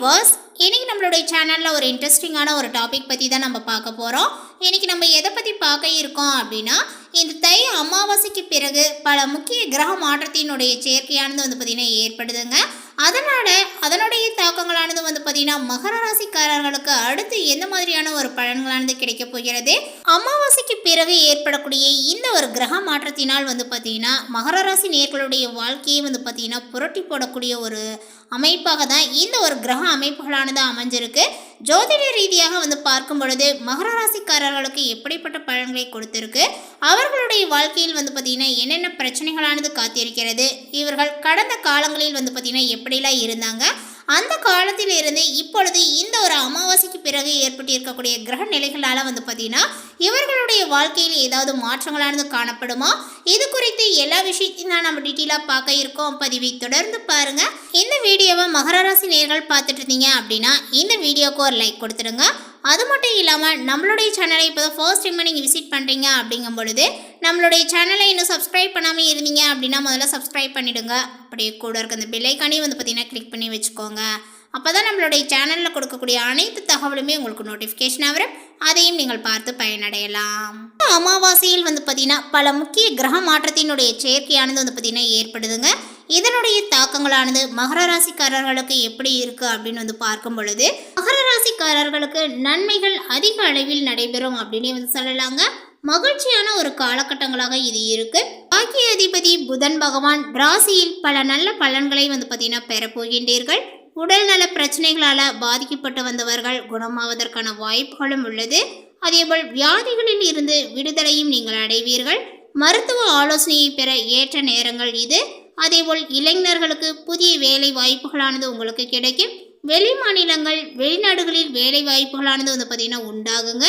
Viewers இன்னைக்கு நம்மளுடைய சேனலில் ஒரு இன்ட்ரெஸ்டிங்கான ஒரு டாபிக் பற்றி தான் நம்ம பார்க்க போகிறோம் இன்னைக்கு நம்ம எதை பற்றி பார்க்க இருக்கோம் அப்படின்னா இந்த தை அமாவாசைக்கு பிறகு பல முக்கிய கிரக மாற்றத்தினுடைய சேர்க்கையானது வந்து பார்த்திங்கன்னா ஏற்படுதுங்க. அதனால் அதனுடைய தாக்கங்களானது வந்து பார்த்திங்கன்னா மகர ராசிக்காரர்களுக்கு அடுத்து எந்த மாதிரியான ஒரு பலன்களானது கிடைக்க போகிறது? அமாவாசைக்கு பிறகு ஏற்படக்கூடிய இந்த ஒரு கிரக மாற்றத்தினால் வந்து பார்த்திங்கன்னா மகர ராசி நேர்களுடைய வாழ்க்கையை வந்து பார்த்திங்கன்னா புரட்டி போடக்கூடிய ஒரு அமைப்பாக தான் இந்த ஒரு கிரக அமைப்புகளானது அமைஞ்சிருக்கு. ஜோதிட ரீதியாக வந்து பார்க்கும் பொழுது மகர ராசிக்காரர்களுக்கு எப்படிப்பட்ட பலன்களை கொடுத்திருக்கு? அவர்களுடைய வாழ்க்கையில் வந்து பார்த்திங்கன்னா என்னென்ன பிரச்சனைகளானது காத்திருக்கிறது? இவர்கள் கடந்த காலங்களில் வந்து பார்த்திங்கன்னா எப்படிலாம் இருந்தாங்க? அந்த காலத்திலிருந்து இப்பொழுது இந்த ஒரு அமாவாசைக்கு பிறகு ஏற்பட்டு இருக்கக்கூடிய கிரக நிலைகளால் வந்து பார்த்தீங்கன்னா இவர்களுடைய வாழ்க்கையில் ஏதாவது மாற்றங்களானது காணப்படுமா? இது குறித்து எல்லா விஷயத்தையும் தான் நம்ம டீட்டெயிலாக பார்க்க இருக்கோம். பதிவை தொடர்ந்து பாருங்கள் இந்த வீடியோவை மகர ராசி நேர்கள் பார்த்துட்டு இருந்தீங்க அப்படின்னா இந்த வீடியோக்கு ஒரு லைக் கொடுத்துடுங்க. அது மட்டும் இல்லாமல் நம்மளுடைய சேனலை இப்போ தான் ஃபர்ஸ்ட் டைம் நீங்கள் விசிட் பண்ணுறீங்க அப்படிங்கும் பொழுது நம்மளுடைய சேனலை இன்னும் சப்ஸ்கிரைப் பண்ணாமல் இருந்தீங்க அப்படின்னா முதல்ல சப்ஸ்கிரைப் பண்ணிவிடுங்க அப்படியே கூட இருக்க அந்த பில்லைக்கானே வந்து பார்த்தீங்கன்னா கிளிக் பண்ணி வச்சுக்கோங்க. அப்போ தான் நம்மளுடைய சேனலில் கொடுக்கக்கூடிய அனைத்து தகவலுமே உங்களுக்கு நோட்டிஃபிகேஷன் வரும். அதையும் நீங்கள் பார்த்து பயனடையலாம். அமாவாசையில் வந்து பார்த்திங்கன்னா பல முக்கிய கிரக மாற்றத்தினுடைய சேர்க்கையானது வந்து பார்த்திங்கன்னா ஏற்படுதுங்க. இதனுடைய தாக்கங்களானது மகர ராசிக்காரர்களுக்கு எப்படி இருக்கு அப்படின்னு வந்து பார்க்கும் பொழுது மகர ராசிக்காரர்களுக்கு நன்மைகள் அதிக அளவில் நடைபெறும் அப்படின்னு வந்து சொல்லலாங்க. மகிழ்ச்சியான ஒரு காலகட்டங்களாக இது இருக்கு. பாக்கிய அதிபதி புதன் பகவான் ராசியில் பல நல்ல பலன்களை வந்து பார்த்தீங்கன்னா பெறப்போகின்றீர்கள் உடல் நல பிரச்சனைகளால் பாதிக்கப்பட்டு வந்தவர்கள் குணமாவதற்கான வாய்ப்புகளும் உள்ளது. அதேபோல் வியாதிகளில் இருந்து விடுதலையும் நீங்கள் அடைவீர்கள். மருத்துவ ஆலோசனையை பெற ஏற்ற நேரங்கள் இது. அதேபோல் இளைஞர்களுக்கு புதிய வேலை வாய்ப்புகளானது உங்களுக்கு கிடைக்கும். வெளி மாநிலங்கள் வெளிநாடுகளில் வேலை வாய்ப்புகளானது வந்து பார்த்திங்கன்னா உண்டாகுங்க.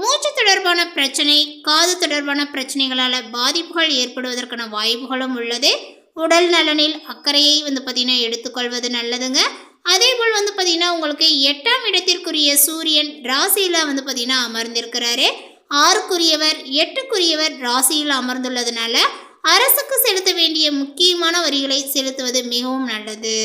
மூச்சு தொடர்பான பிரச்சனை காது தொடர்பான பிரச்சனைகளால் பாதிப்புகள் ஏற்படுவதற்கான வாய்ப்புகளும் உள்ளது. உடல் நலனில் அக்கறையை வந்து பார்த்திங்கன்னா எடுத்துக்கொள்வது நல்லதுங்க. அதேபோல் வந்து பார்த்திங்கன்னா உங்களுக்கு எட்டாம் இடத்திற்குரிய சூரியன் ராசியில் வந்து பார்த்திங்கன்னா அமர்ந்திருக்கிறாரு. ஆறுக்குரியவர் எட்டுக்குரியவர் ராசியில் அமர்ந்துள்ளதுனால அரசுக்கு செலுத்த வேண்டிய முக்கியமான வரிகளை செலுத்துவது மிகவும் நல்லது.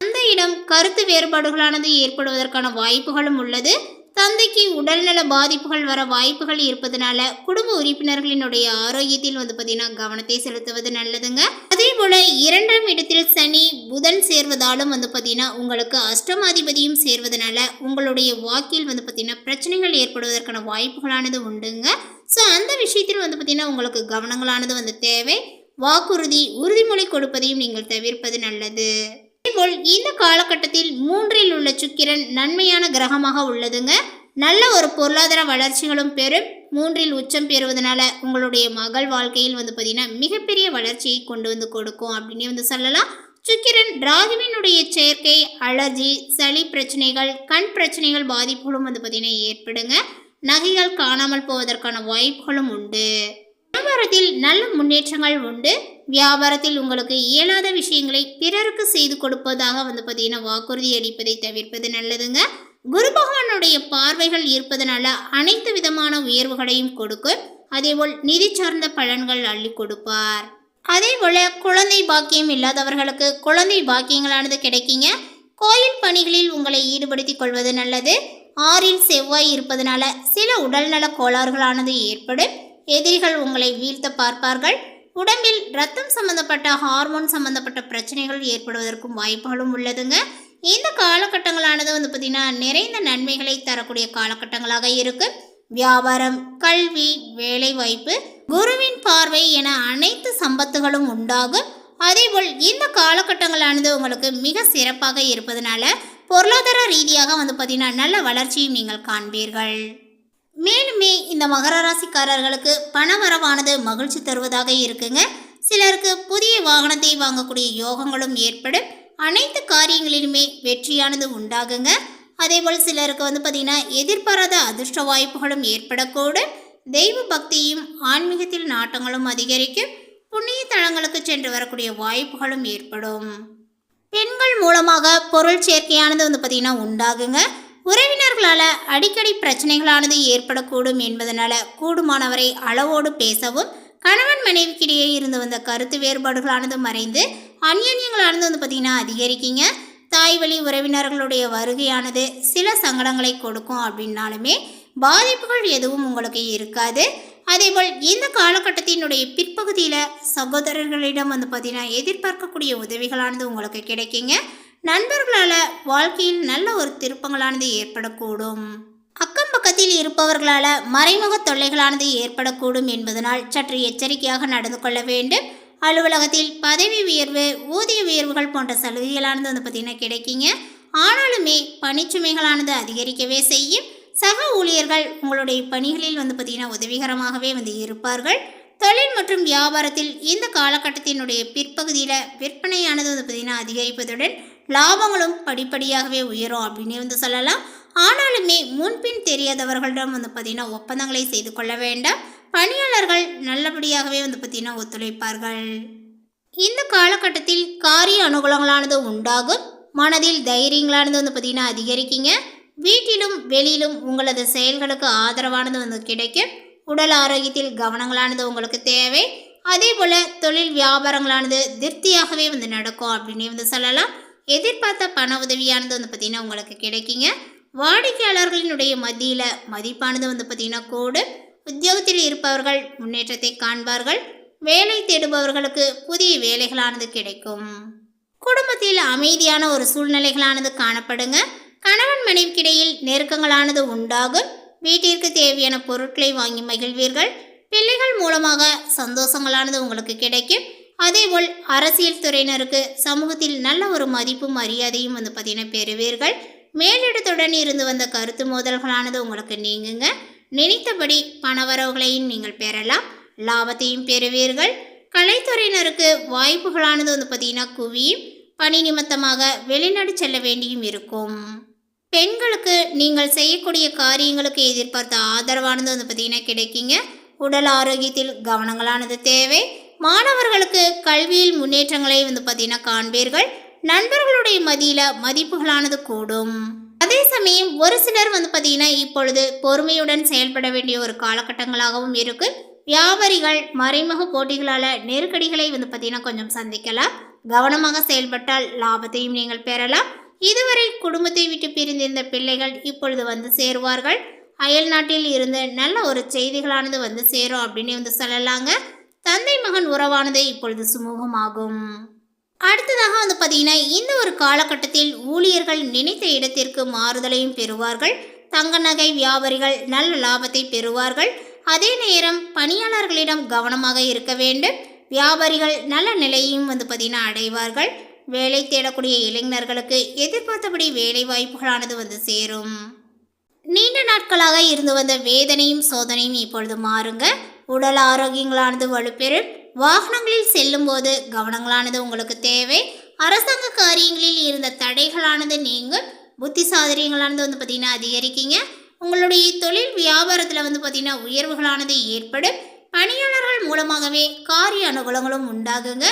அந்த இடம் கருத்து வேறுபாடுகளானது ஏற்படுவதற்கான வாய்ப்புகளும் உள்ளது. தந்தைக்கு உடல்நல பாதிப்புகள் வர வாய்ப்புகள் இருப்பதனால குடும்ப உறுப்பினர்களினுடைய ஆரோக்கியத்தில் வந்து பார்த்தீங்கன்னா கவனத்தை செலுத்துவது நல்லதுங்க. அதே போல இரண்டாம் இடத்தில் சனி புதன் சேர்வதாலும் வந்து பார்த்தீங்கன்னா உங்களுக்கு அஷ்டமாதிபதியும் சேர்வதனால உங்களுடைய வாக்கில் வந்து பார்த்தீங்கன்னா பிரச்சனைகள் ஏற்படுவதற்கான வாய்ப்புகளானது உண்டுங்க. ஸோ அந்த விஷயத்தில் வந்து பார்த்திங்கன்னா உங்களுக்கு கவனங்களானது வந்து தேவை. வாக்குறுதி உறுதிமொழி கொடுப்பதையும் நீங்கள் தவிர்ப்பது நல்லது. இதேபோல் இந்த காலகட்டத்தில் மூன்றில் உள்ள சுக்கிரன் நன்மையான கிரகமாக உள்ளதுங்க. நல்ல ஒரு பொருளாதார வளர்ச்சிகளும் பெறும். மூன்றில் உச்சம் பெறுவதனால உங்களுடைய மகள் வாழ்க்கையில் வந்து பார்த்தீங்கன்னா மிகப்பெரிய வளர்ச்சியை கொண்டு வந்து கொடுக்கும் அப்படின்னு வந்து சொல்லலாம். சுக்கிரன் ராகுவினுடைய சேர்க்கை அலர்ஜி சளி பிரச்சனைகள் கண் பிரச்சனைகள் பாதிப்புகளும் வந்து பார்த்தீங்கன்னா ஏற்படுங்க. நகைகள் காணாமல் போவதற்கான வாய்ப்புகளும் உண்டு. வியாபாரத்தில் நல்ல முன்னேற்றங்கள் உண்டு. வியாபாரத்தில் உங்களுக்கு இயலாத விஷயங்களை பிறருக்கு செய்து கொடுப்பதாக வந்து பார்த்தீங்கன்னா வாக்குறுதி அளிப்பதை தவிர்ப்பது நல்லதுங்க. குரு பகவானுடைய பார்வைகள் இருப்பதனால அனைத்து விதமான உயர்வுகளையும் கொடுக்கும். அதேபோல் நிதி சார்ந்த பலன்கள் அள்ளி கொடுப்பார். அதே போல குழந்தை பாக்கியம் இல்லாதவர்களுக்கு குழந்தை பாக்கியங்களானது கிடைக்குங்க. கோயில் பணிகளில் உங்களை ஈடுபடுத்திக் கொள்வது நல்லது. ஆறில் செவ்வாய் இருப்பதனால சில உடல்நல கோளாறுகளானது ஏற்படும். எதிரிகள் உங்களை வீழ்த்த பார்ப்பார்கள். உடம்பில் ரத்தம் சம்பந்தப்பட்ட ஹார்மோன் சம்பந்தப்பட்ட பிரச்சனைகள் ஏற்படுவதற்கும் வாய்ப்புகளும் உள்ளதுங்க. இந்த காலகட்டங்களானது வந்து பார்த்திங்கன்னா நிறைந்த நன்மைகளை தரக்கூடிய காலகட்டங்களாக இருக்கு. வியாபாரம் கல்வி வேலைவாய்ப்பு குருவின் பார்வை என அனைத்து சம்பத்துகளும் உண்டாகும். அதேபோல் இந்த காலகட்டங்களானது உங்களுக்கு மிக சிறப்பாக இருப்பதனால பொருளாதார ரீதியாக வந்து பார்த்திங்கன்னா நல்ல வளர்ச்சியும் நீங்கள் காண்பீர்கள். மேலுமே இந்த மகர ராசிக்காரர்களுக்கு பண வரவானது மகிழ்ச்சி தருவதாக இருக்குங்க. சிலருக்கு புதிய வாகனத்தை வாங்கக்கூடிய யோகங்களும் ஏற்படும். அனைத்து காரியங்களிலுமே வெற்றியானது உண்டாகுங்க. அதேபோல் சிலருக்கு வந்து பார்த்திங்கன்னா எதிர்பாராத அதிர்ஷ்ட வாய்ப்புகளும் ஏற்படக்கூடும். தெய்வ பக்தியும் ஆன்மீகத்தில் நாட்டங்களும் அதிகரிக்கும். புண்ணிய தளங்களுக்கு சென்று வரக்கூடிய வாய்ப்புகளும் ஏற்படும். பெண்கள் மூலமாக பொருள் சேர்க்கையானது வந்து பார்த்திங்கன்னா உண்டாகுங்க. உறவினர்களால் அடிக்கடி பிரச்சனைகளானது ஏற்படக்கூடும் என்பதனால கூடுமானவரை அளவோடு பேசவும் கணவன் மனைவிக்கிடையே இருந்து வந்த கருத்து வேறுபாடுகளானது மறைந்து அந்யன்யங்களானது வந்து பார்த்திங்கன்னா அதிகரிக்குங்க. தாய் வழி உறவினர்களுடைய வருகையானது சில சங்கடங்களை கொடுக்கும் அப்படின்னாலுமே பாதிப்புகள் எதுவும் உங்களுக்கு இருக்காது. அதேபோல் இந்த காலகட்டத்தினுடைய பிற்பகுதியில் சகோதரர்களிடம் வந்து பார்த்தீங்கன்னா எதிர்பார்க்கக்கூடிய உதவிகளானது உங்களுக்கு கிடைக்குங்க. நண்பர்களால் வாழ்க்கையில் நல்ல ஒரு திருப்பங்களானது ஏற்படக்கூடும். அக்கம் பக்கத்தில் இருப்பவர்களால் மறைமுக தொல்லைகளானது ஏற்படக்கூடும் என்பதனால் சற்று எச்சரிக்கையாக நடந்து கொள்ள வேண்டும். அலுவலகத்தில் பதவி உயர்வு ஊதிய உயர்வுகள் போன்ற சலுகைகளானது வந்து பார்த்திங்கன்னா கிடைக்குங்க. ஆனாலுமே பணிச்சுமைகளானது அதிகரிக்கவே செய்யும். சக ஊழியர்கள் உங்களுடைய பணிகளில் வந்து பார்த்திங்கன்னா உதவிகரமாகவே வந்து இருப்பார்கள். தொழில் மற்றும் வியாபாரத்தில் இந்த காலகட்டத்தினுடைய பிற்பகுதியில் விற்பனையானது வந்து பார்த்திங்கன்னா அதிகரிப்பதுடன் லாபங்களும் படிப்படியாகவே உயரும் அப்படின்னு வந்து சொல்லலாம். ஆனாலுமே முன்பின் தெரியாதவர்களிடம் வந்து பார்த்திங்கன்னா ஒப்பந்தங்களை செய்து கொள்ள வேண்டாம். பணியாளர்கள் நல்லபடியாகவே வந்து பார்த்திங்கன்னா ஒத்துழைப்பார்கள். இந்த காலகட்டத்தில் காரிய அனுகூலங்களானது உண்டாகும். மனதில் தைரியங்களானது வந்து பார்த்திங்கன்னா அதிகரிக்குங்க. வீட்டிலும் வெளியிலும் உங்களது செயல்களுக்கு ஆதரவானது வந்து கிடைக்கும். உடல் ஆரோக்கியத்தில் கவனங்களானது உங்களுக்கு தேவை. அதே போல் தொழில் வியாபாரங்களானது திருப்தியாகவே வந்து நடக்கும் அப்படின்னு வந்து சொல்லலாம். எதிர்பார்த்த பண உதவியானது வந்து பார்த்திங்கன்னா உங்களுக்கு கிடைக்குங்க. வாடிக்கையாளர்களினுடைய மத்தியில் மதிப்பானது வந்து பார்த்திங்கன்னா கூடு. உத்தியோகத்தில் இருப்பவர்கள் முன்னேற்றத்தை காண்பார்கள். வேலை தேடுபவர்களுக்கு புதிய வேலைகளானது கிடைக்கும். குடும்பத்தில் அமைதியான ஒரு சூழ்நிலைகளானது காணப்படுங்க. கணவன் மனைவிக்கிடையில் நெருக்கங்களானது உண்டாகும். வீட்டிற்கு தேவையான பொருட்களை வாங்கி மகிழ்வீர்கள். பிள்ளைகள் மூலமாக சந்தோஷங்களானது உங்களுக்கு கிடைக்கும். அதேபோல் அரசியல் துறையினருக்கு சமூகத்தில் நல்ல ஒரு மதிப்பும் மரியாதையும் வந்து பார்த்தீங்கன்னா பெறுவீர்கள். மேலிடத்துடன் இருந்து வந்த கருத்து மோதல்களானது உங்களுக்கு நீங்குங்க. நினைத்தபடி பணவரவுகளையும் நீங்கள் பெறலாம். லாபத்தையும் பெறுவீர்கள். கலைத்துறையினருக்கு வாய்ப்புகளானது வந்து பார்த்தீங்கன்னா குவியும். பணி நிமித்தமாக வெளிநாடு செல்ல வேண்டியும் இருக்கும். பெண்களுக்கு நீங்கள் செய்யக்கூடிய காரியங்களுக்கு எதிர்பார்த்த ஆதரவானது வந்து பார்த்தீங்கன்னா கிடைக்குங்க. உடல் ஆரோக்கியத்தில் கவனங்களானது தேவை. மாணவர்களுக்கு கல்வியில் முன்னேற்றங்களை வந்து பார்த்தீங்கன்னா காண்பீர்கள். நண்பர்களுடைய மதியில் மதிப்புகளானது கூடும். அதே சமயம் ஒரு சிலர் வந்து பார்த்தீங்கன்னா இப்பொழுது பொறுமையுடன் செயல்பட வேண்டிய ஒரு காலகட்டங்களாகவும் இருக்கு. வியாபாரிகள் மறைமுக போட்டிகளால் நெருக்கடிகளை வந்து பார்த்தீங்கன்னா கொஞ்சம் சந்திக்கலாம். கவனமாக செயல்பட்டால் லாபத்தையும் நீங்கள் பெறலாம். இதுவரை குடும்பத்தை விட்டு பிரிந்திருந்த பிள்ளைகள் இப்பொழுது வந்து சேருவார்கள். அயல் நாட்டில் இருந்து நல்ல ஒரு செய்திகளானது வந்து சேரும் அப்படின்னு வந்து சொல்லலாங்க. தந்தை மகன் உறவானது இப்பொழுது சுமூகமாகும். அடுத்ததாக வந்து பார்த்தீங்கன்னா இந்த ஒரு காலகட்டத்தில் ஊழியர்கள் நினைத்த இடத்திற்கு மாறுதலையும் பெறுவார்கள். தங்க நகை வியாபாரிகள் நல்ல லாபத்தை பெறுவார்கள். அதே நேரம் பணியாளர்களிடம் கவனமாக இருக்க வேண்டும். வியாபாரிகள் நல்ல நிலையையும் வந்து பார்த்திங்கன்னா அடைவார்கள். வேலை தேடக்கூடிய இளைஞர்களுக்கு எதிர்பார்த்தபடி வேலை வாய்ப்புகளானது வந்து சேரும். நீண்ட நாட்களாக இருந்து வந்த வேதனையும் சோதனையும் இப்பொழுது மாறுங்க. உடல் ஆரோக்கியங்களானது வலுப்பெறும். வாகனங்களில் செல்லும்போது கவனங்களானது உங்களுக்கு தேவை. அரசாங்க காரியங்களில் இருந்த தடைகளானது நீங்கள் புத்தி சாதரியங்களானது வந்து பார்த்திங்கன்னா அதிகரிக்கீங்க. உங்களுடைய தொழில் வியாபாரத்தில் வந்து பார்த்திங்கன்னா உயர்வுகளானது ஏற்படும். பணியாளர்கள் மூலமாகவே காரிய அனுகூலங்களும் உண்டாகுங்க.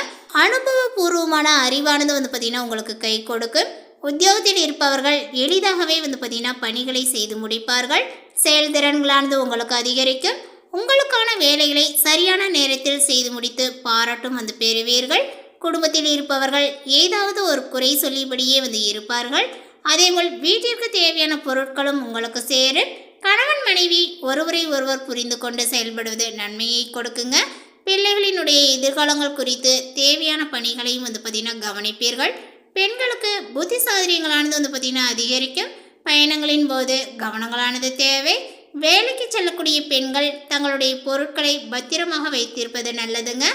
அனுபவபூர்வமான அறிவானது வந்து பார்த்திங்கன்னா உங்களுக்கு கை கொடுக்கும். உத்தியோகத்தில் இருப்பவர்கள் எளிதாகவே வந்து பார்த்திங்கன்னா பணிகளை செய்து முடிப்பார்கள். செயல்திறன்களானது உங்களுக்கு அதிகரிக்கும். உங்களுக்கான வேலைகளை சரியான நேரத்தில் செய்து முடித்து பாராட்டும் வந்து பெறுவீர்கள் குடும்பத்தில் இருப்பவர்கள் ஏதாவது ஒரு குறை சொல்லிபடியே வந்து இருப்பார்கள். அதேபோல் வீட்டிற்கு தேவையான பொருட்களும் உங்களுக்கு சேரும். கணவன் மனைவி ஒருவரை ஒருவர் புரிந்து கொண்டு செயல்படுவது நன்மையை கொடுக்குங்க. பிள்ளைகளினுடைய எதிர்காலங்கள் குறித்து தேவையான பணிகளையும் வந்து பார்த்தீங்கன்னா கவனிப்பீர்கள். பெண்களுக்கு புத்தி சாதரியங்களானது வந்து பார்த்திங்கன்னா அதிகரிக்கும். பயணங்களின் போது கவனங்களானது தேவை. வேலைக்கு செல்லக்கூடிய பெண்கள் தங்களுடைய பொருட்களை பத்திரமாக வைத்திருப்பது நல்லதுங்க.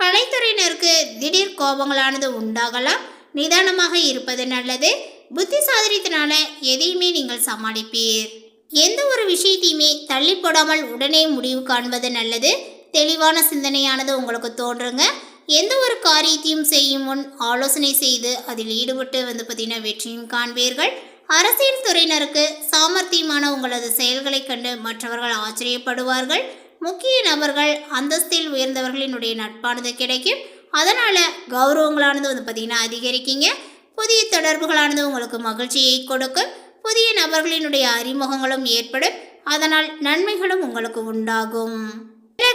கலைத்துறையினருக்கு திடீர் கோபங்களானது உண்டாகலாம். நிதானமாக இருப்பது நல்லது. புத்தி சாதரியத்தினால எதையுமே நீங்கள் சமாளிப்பீர். எந்த ஒரு விஷயத்தையுமே தள்ளி போடாமல் உடனே முடிவு காண்பது நல்லது. தெளிவான சிந்தனையானது உங்களுக்கு தோன்றுங்க. எந்த ஒரு காரியத்தையும் செய்யும் முன் ஆலோசனை செய்து அதில் ஈடுபட்டு வந்து பார்த்தீங்கன்னா வெற்றியும் காண்பீர்கள். அரசியல் துறையினருக்கு சாமர்த்தியமான உங்களது செயல்களை கண்டு மற்றவர்கள் ஆச்சரியப்படுவார்கள். முக்கிய நபர்கள் அந்தஸ்தில் உயர்ந்தவர்களினுடைய நட்பானது கிடைக்கும். அதனால் கௌரவங்களானது வந்து பார்த்திங்கன்னா அதிகரிக்கீங்க. புதிய தொடர்புகளானது உங்களுக்கு மகிழ்ச்சியை கொடுக்கும். புதிய நபர்களினுடைய அறிமுகங்களும் ஏற்படும். அதனால் நன்மைகளும் உங்களுக்கு உண்டாகும்.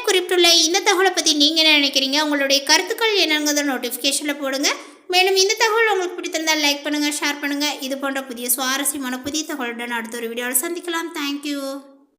குறிப்பிட்டுள்ள இந்த தகவலை பற்றி நீங்கள் என்ன நினைக்கிறீங்க? உங்களுடைய கருத்துக்கள் என்னங்கிறத நோட்டிஃபிகேஷனில் போடுங்க. மேலும் இந்த தகவல் உங்களுக்கு பிடித்திருந்தால் லைக் பண்ணுங்கள் ஷேர் பண்ணுங்கள் இது போன்ற புதிய சுவாரஸ்யமான புதிய தகவலுடன் அடுத்த ஒரு வீடியோவில் சந்திக்கலாம். தேங்க்யூ